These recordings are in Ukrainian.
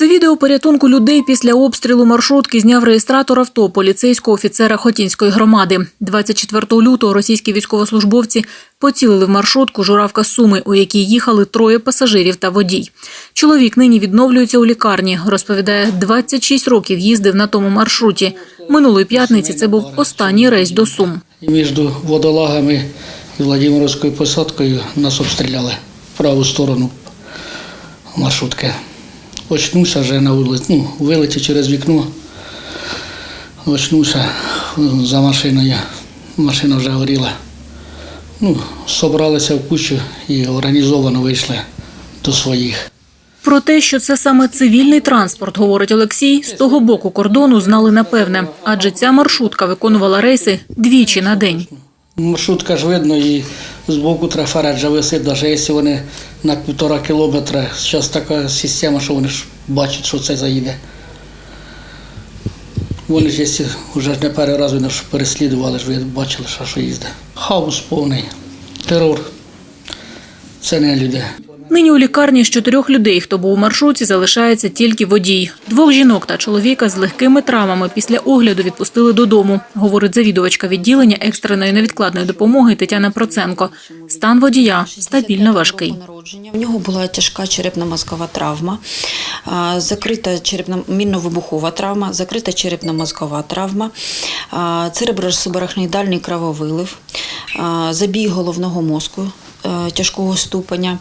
Це відео порятунку людей після обстрілу маршрутки зняв реєстратор авто поліцейського офіцера Хотінської громади. 24 лютого російські військовослужбовці поцілили в маршрутку Журавка Суми, у якій їхали троє пасажирів та водій. Чоловік нині відновлюється у лікарні. Розповідає, 26 років їздив на тому маршруті. Минулої п'ятниці це був останній рейс до Сум. Між водолагами і Владимировською посадкою нас обстріляли в праву сторону маршрутки. Очнувся вже на вулиці, ну, вилетів через вікно, очнувся за машиною. Машина вже горіла. Ну, собралися в кучу і організовано вийшли до своїх. Про те, що це саме цивільний транспорт, говорить Олексій, з того боку кордону знали напевне, адже ця маршрутка виконувала рейси двічі на день. Маршрутка ж видно і з боку трафареджа висить, навіть якщо вони на півтора кілометра. Зараз така система, що вони ж бачать, що це заїде. Вони ж вже не перший раз вони ж переслідували, ж бачили, що їздить. Хаос повний, терор. Це не люди. Нині у лікарні з чотирьох людей, хто був у маршруті, залишається тільки водій. Двох жінок та чоловіка з легкими травмами після огляду відпустили додому, говорить завідувачка відділення екстреної невідкладної допомоги Тетяна Проценко. Стан водія стабільно важкий. В нього була тяжка черепно-мозкова травма, закрита черепно мінно-вибухова травма, закрита черепно-мозкова травма, церебросубарахноїдальний крововилив, забій головного мозку тяжкого ступеня,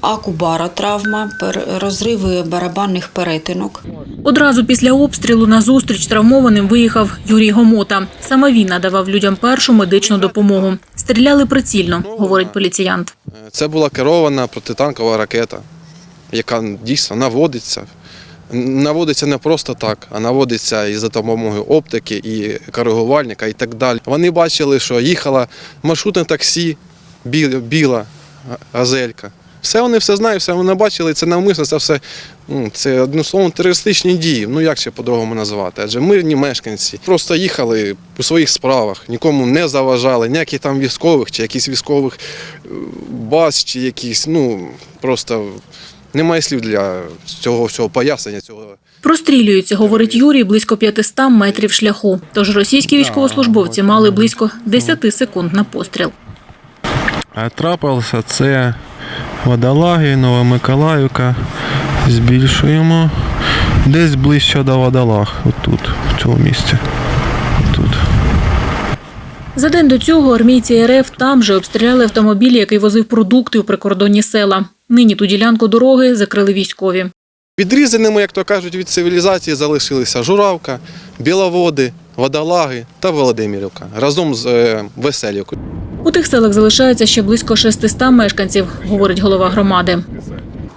акубара травма, пер- розриви барабанних перетинок. Одразу після обстрілу на зустріч травмованим виїхав Юрій Гомота. Саме він надавав людям першу медичну допомогу. Стріляли прицільно, говорить поліціянт. Це була керована протитанкова ракета, яка дійсно наводиться. Наводиться не просто так, а наводиться і за допомогою оптики, і коригувальника, і так далі. Вони бачили, що їхала маршрутне таксі, біла, газелька. Все вони все знають, все вони бачили, це навмисно, це все ну, це одним словом терористичні дії. Ну як ще по-другому назвати? Адже мирні мешканці просто їхали у своїх справах, нікому не заважали, ніяких там військових чи якісь військових е, баз, чи якісь, ну просто немає слів для цього всього пояснення. цього. Прострілюються, говорить Юрій, близько 500 метрів шляху. Тож російські військовослужбовці мали близько 10 секунд на постріл. А трапилося це Водолаги, Новомиколаївка. Збільшуємо. Десь ближче до Водолаг, отут, в цьому місці. Тут. За день до цього армійці РФ там же обстріляли автомобіль, який возив продукти у прикордонні села. Нині ту ділянку дороги закрили військові. Відрізаними, як то кажуть, від цивілізації залишилися Журавка, Біловоди, Водолаги та Володимирівка разом з е, Веселівкою. У тих селах залишається ще близько 600 мешканців, говорить голова громади.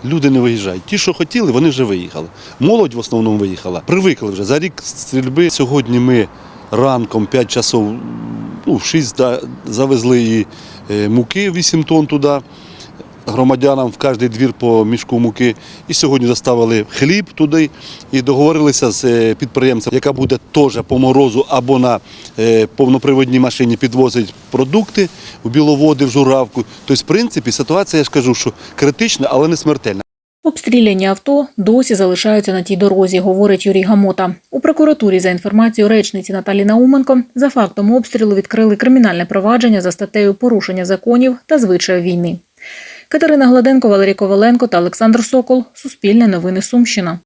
Люди не виїжджають. Ті, що хотіли, вони вже виїхали. Молодь в основному виїхала. Привикли вже за рік стрільби. Сьогодні ми ранком 5 часов, ну, 6 завезли і е, муки 8 тонн туди. Громадянам в кожний двір по мішку муки. І сьогодні доставили хліб туди і договорилися з е, підприємцем, яка буде теж по морозу або на е, повноприводній машині підвозить продукти в біловоди, в журавку. Тобто, в принципі, ситуація, я ж кажу, що критична, але не смертельна. Обстріляні авто досі залишаються на тій дорозі, говорить Юрій Гамота. У прокуратурі за інформацією речниці Наталі Науменко за фактом обстрілу відкрили кримінальне провадження за статтею порушення законів та звичаїв війни. Катерина Гладенко, Валерій Коваленко та Олександр Сокол. Суспільне новини Сумщина.